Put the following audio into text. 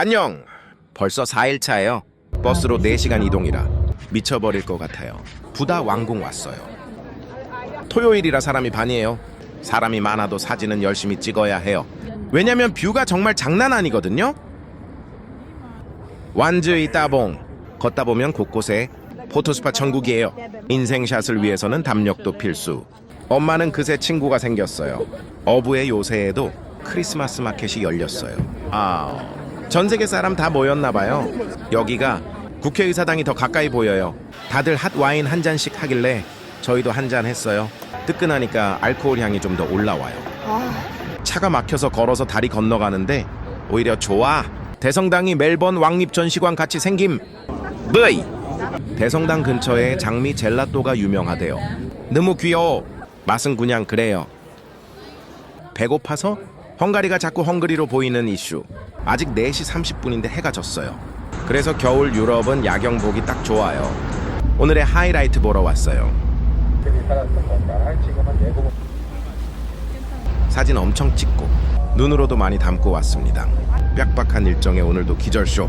안녕. 벌써 4일차예요. 버스로 4시간 이동이라 미쳐버릴 것 같아요. 부다 왕궁 왔어요. 토요일이라 사람이 반이에요. 사람이 많아도 사진은 열심히 찍어야 해요. 왜냐면 뷰가 정말 장난 아니거든요. 완즈이 따봉. 걷다 보면 곳곳에 포토스팟 천국이에요. 인생샷을 위해서는 담력도 필수. 엄마는 그새 친구가 생겼어요. 어부의 요새에도 크리스마스 마켓이 열렸어요. 아, 전 세계 사람 다 모였나 봐요. 여기가 국회의사당이 더 가까이 보여요. 다들 핫 와인 한 잔씩 하길래 저희도 한 잔 했어요. 뜨끈하니까 알코올 향이 좀 더 올라와요. 차가 막혀서 걸어서 다리 건너가는데 오히려 좋아. 대성당이 멜번 왕립 전시관 같이 생김. 브이. 대성당 근처에 장미 젤라또가 유명하대요. 너무 귀여워. 맛은 그냥 그래요. 배고파서 헝가리가 자꾸 헝그리로 보이는 이슈. 아직 4시 30분인데 해가 졌어요. 그래서 겨울 유럽은 야경 보기 딱 좋아요. 오늘의 하이라이트 보러 왔어요. 사진 엄청 찍고 눈으로도 많이 담고 왔습니다. 빽빽한 일정에 오늘도 기절쇼.